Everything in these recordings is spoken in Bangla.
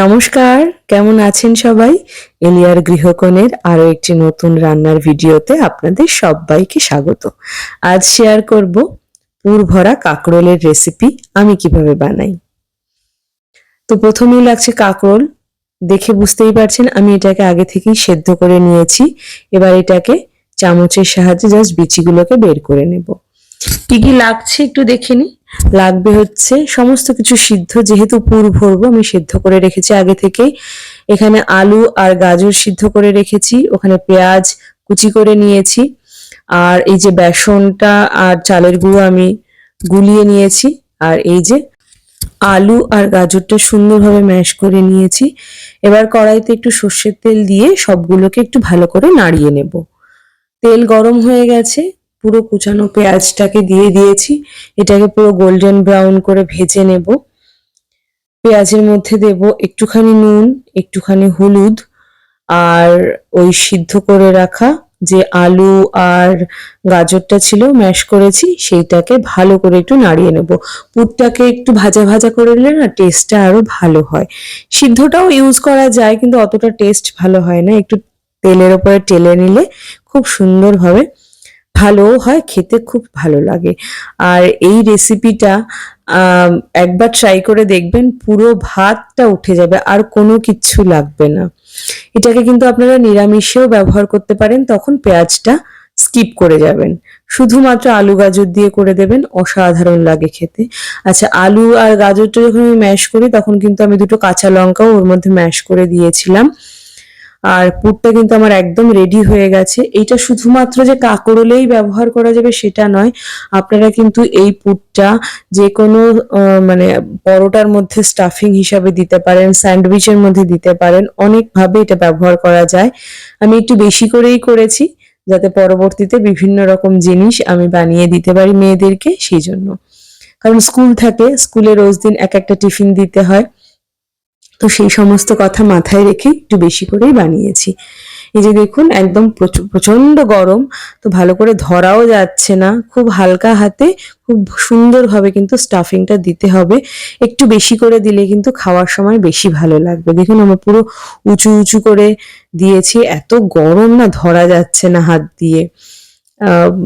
নমস্কার, কেমন আছেন সবাই? এলিয়ার গৃহকোণের আরও একটি নতুন রান্নার ভিডিওতে আপনাদের সবাইকে স্বাগত। আজ শেয়ার করব পুর ভরা কাঁকরোলের রেসিপি আমি কীভাবে বানাই। তো প্রথমেই লাগছে কাঁকরোল। দেখে বুঝতেই পারছেন, আমি এটাকে আগে থেকেই সেদ্ধ করে নিয়েছি। এবার এটাকে চামচের সাহায্যে জাস্ট বিচিগুলোকে বের করে নেব। কি কি লাগছে একটু দেখে নি লাগবে হচ্ছে সমস্ত কিছু সিদ্ধ, যেহেতু পুর ভরবো, আমি সিদ্ধ করে রেখেছি আগে থেকেই। এখানে আলু আর গাজর সিদ্ধ করে রেখেছি, ওখানে পেঁয়াজ কুচি করে নিয়েছি, আর এই যে বেসনটা আর চালের গুঁড়ো আমি গুলিয়ে নিয়েছি, আর এই যে আলু আর গাজরটা সুন্দরভাবে ম্যাশ করে নিয়েছি। এবার কড়াইতে একটু সর্ষের তেল দিয়ে সবগুলোকে একটু ভালো করে নাড়িয়ে নেব। তেল গরম হয়ে গেছে পুরো কুচানো পেঁয়াজটাকে দিয়ে দিয়েছি। এটাকে পুরো গোল্ডেন ব্রাউন করে ভেজে নেব। পেঁয়াজের মধ্যে দেব একটুখানি নুন, একটুখানি হলুদ আর ওই সিদ্ধ করে রাখা যে আলু আর গাজরটা ছিল ম্যাশ করেছি, সেইটাকে ভালো করে একটু নাড়িয়ে নেব। পুরটাকে একটু ভাজা ভাজা করে নিলে না টেস্টটা আরও ভালো হয়। সিদ্ধটাও ইউজ করা যায় কিন্তু অতটা টেস্ট ভালো হয় না। একটু তেলের ওপরে টেলে নিলে খুব সুন্দরভাবে ভালোও হয়, খেতে খুব ভালো লাগে। আর এই রেসিপিটা একবার ট্রাই করে দেখবেন, পুরো ভাতটা উঠে যাবে, আর কোনো কিছু লাগবে না। এটাকে কিন্তু আপনারা নিরামিষেও ব্যবহার করতে পারেন, তখন পেঁয়াজটা স্কিপ করে যাবেন। শুধুমাত্র আলু গাজর দিয়ে করে দেবেন, অসাধারণ লাগে খেতে। আচ্ছা আলু আর গাজরটা যখন আমি ম্যাশ করি, তখন কিন্তু আমি দুটো কাঁচা লঙ্কাও ওর মধ্যে ম্যাশ করে দিয়েছিলাম। আর পুরটা কিন্তু আমার একদম রেডি হয়ে গেছে। এইটা শুধুমাত্র যে কাকরোলেই ব্যবহার করা যাবে সেটা নয়, আপনারা কিন্তু এই পুরটা যে কোনো মানে পরোটার মধ্যে স্টাফিং হিসাবে দিতে পারেন, স্যান্ডউইচের মধ্যে দিতে পারেন, অনেকভাবে এটা ব্যবহার করা যায়। আমি একটু বেশি করেই করেছি, যাতে পরবর্তীতে বিভিন্ন রকম জিনিস আমি বানিয়ে দিতে পারি মেয়েদেরকে, সেই জন্য। কারণ স্কুল থাকে, স্কুলে রোজ দিন এক একটা টিফিন দিতে হয়। তো সেই সমস্ত কথা মাথায় রেখে একটু বেশি করেই বানিয়েছি। এই যে দেখুন, একদম প্রচণ্ড গরম, তো ভালো করে ধরাও যাচ্ছে না। খুব হালকা হাতে, খুব সুন্দরভাবে কিন্তু স্টাফিংটা দিতে হবে। একটু বেশি করে দিলে কিন্তু খাওয়ার সময় বেশি ভালো লাগবে। দেখুন, আমার পুরো উঁচু উঁচু করে দিয়েছি। এত গরম না, ধরা যাচ্ছে না হাত দিয়ে।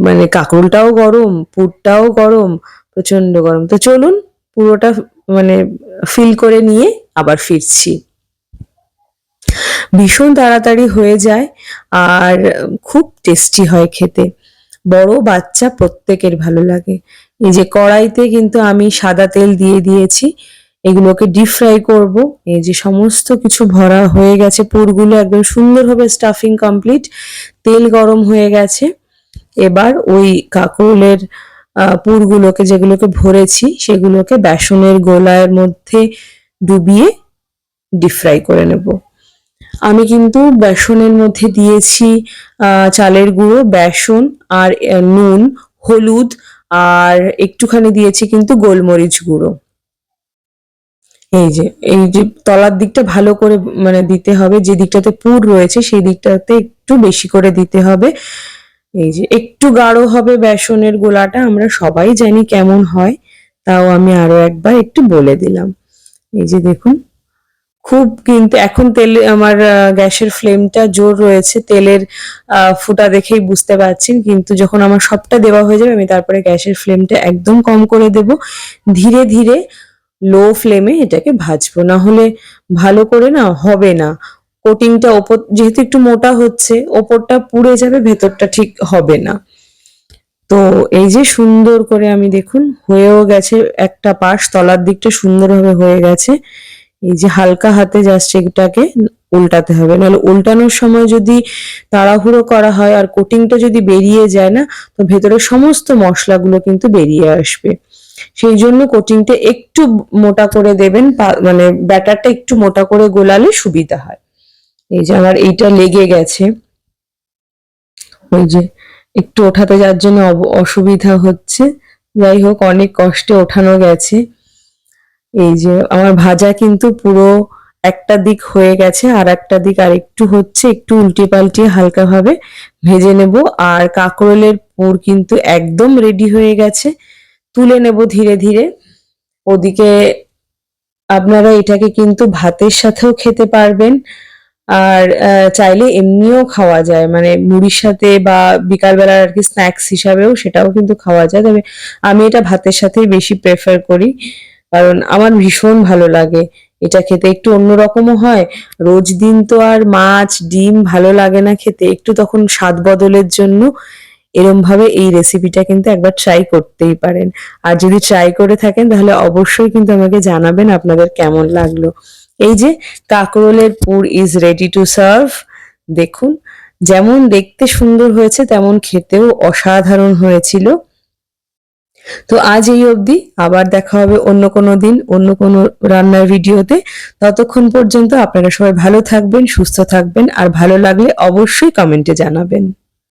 মানে কাকরুলটাও গরম, পুরটাও গরম প্রচণ্ড গরম। তো চলুন, পুরোটা মানে ফিল করে নিয়ে আবার ফিরছি। ভীষণ তাড়াতাড়ি হয়ে যায় আর খুব টেস্টি হয় খেতে। বড় বাচ্চা প্রত্যেকের ভালো লাগে। এই যে কড়াইতে কিন্তু আমি সাদা তেল দিয়ে দিয়েছি, এগুলোকে ডিপ ফ্রাই করব। এই যে সমস্ত কিছু ভরা হয়ে গেছে, পুরগুলো একদম সুন্দরভাবে স্টাফিং কমপ্লিট তেল গরম হয়ে গেছে। এবার ওই কাকরোলের পুরগুলোকে যেগুলোকে ভরেছি, সেগুলোকে বেসনের গোলার মধ্যে ডুবিয়ে ডিপ ফ্রাই করে নেব। আমি কিন্তু বেসনের মধ্যে দিয়েছি চালের গুঁড়ো, বেসন আর নুন, হলুদ আর একটুখানি দিয়েছি কিন্তু গোলমরিচ গুঁড়ো। এই যে এই যে তলার দিকটা ভালো করে মানে দিতে হবে, যে দিকটাতে পুর রয়েছে সেই দিকটাতে একটু বেশি করে দিতে হবে। এই যে, একটু গাঢ় হবে বেসনের গোলাটা, আমরা সবাই জানি কেমন হয়, তাও আমি আরও একবার একটু বলে দিলাম। এই যে দেখুন, খুব কিন্তু এখন তেল, আমার গ্যাসের ফ্লেমটা জোর রয়েছে, তেলের ফুটা দেখেই বুঝতে পারছেন, কিন্তু যখন আমার সবটা দেওয়া হয়ে যাবে, আমি তারপরে গ্যাসের ফ্লেমটা একদম কম করে দেব। ধীরে ধীরে লো ফ্লেমে এটাকে ভাজবো। না হলে ভালো করে না হবে না। কোটিংটা ওপর, যেহেতু একটু মোটা হচ্ছে, ওপরটা পুড়ে যাবে, ভেতরটা ঠিক হবে না। তো এই যে সুন্দর করে আমি দেখুন হয়েও গেছে, একটা পাশ তলার দিকটা সুন্দরভাবে হয়ে গেছে। এই যে হালকা হাতে জাস্ট এটাকে উল্টাতে হবে। নাহলে উল্টানোর সময় যদি তাড়াহুড়ো করা হয় আর কোটিংটা যদি বেরিয়ে যায় না, তো ভেতরে সমস্ত মশলাগুলো কিন্তু বেরিয়ে আসবে। সেই জন্য কোটিংটা একটু মোটা করে দেবেন মানে ব্যাটারটা একটু মোটা করে গোলালে সুবিধা হয়। এই যে আমার এইটা লেগে গেছে। ওই যে একটু ওঠাতে যার জন্য অসুবিধা হচ্ছে। যাই হোক, অনেক কষ্টে ওঠানো গেছে। এই যে, আমার ভাজা কিন্তু পুরো একটা দিক হয়ে গেছে, আর একটা দিক আর একটু হচ্ছে, একটু উল্টে পাল্টে হালকা ভাবে ভেজে নেব। আর কাঁকরোলের পুর কিন্তু একদম রেডি হয়ে গেছে। তুলে নেব ধীরে ধীরে। ওদিকে আপনারা এটাকে কিন্তু ভাতের সাথেও খেতে পারবেন। আর চাইলে এমনিও খাওয়া যায়। মানে মুড়ির সাথে বা বিকালবেলার আর কি স্ন্যাক্স হিসাবেও সেটাও কিন্তু খাওয়া যায়। তবে আমি এটা ভাতের সাথেই বেশি প্রেফার করি। কারণ আমার ভীষণ ভালো লাগে। এটা খেতে একটু অন্যরকমও হয়। রোজ দিন তো আর মাছ, ডিম ভালো লাগে না খেতে। একটু তখন স্বাদ বদলের জন্য এরম ভাবে এই রেসিপিটা কিন্তু একবার ট্রাই করতেই পারেন। আর যদি ট্রাই করে থাকেন, তাহলে অবশ্যই কিন্তু আমাকে জানাবেন আপনাদের কেমন লাগল। এই যে, কাকরোলের পুর ইজ রেডি টু সার্ভ দেখুন, যেমন দেখতে সুন্দর হয়েছে, তেমন খেতেও অসাধারণ হয়েছিল। তো আজ এই অবধি, আবার দেখা হবে অন্য কোনো দিন, অন্য কোনো রান্নার ভিডিওতে। ততক্ষণ পর্যন্ত আপনারা সবাই ভালো থাকবেন, সুস্থ থাকবেন, আর ভালো লাগলে অবশ্যই কমেন্টে জানাবেন।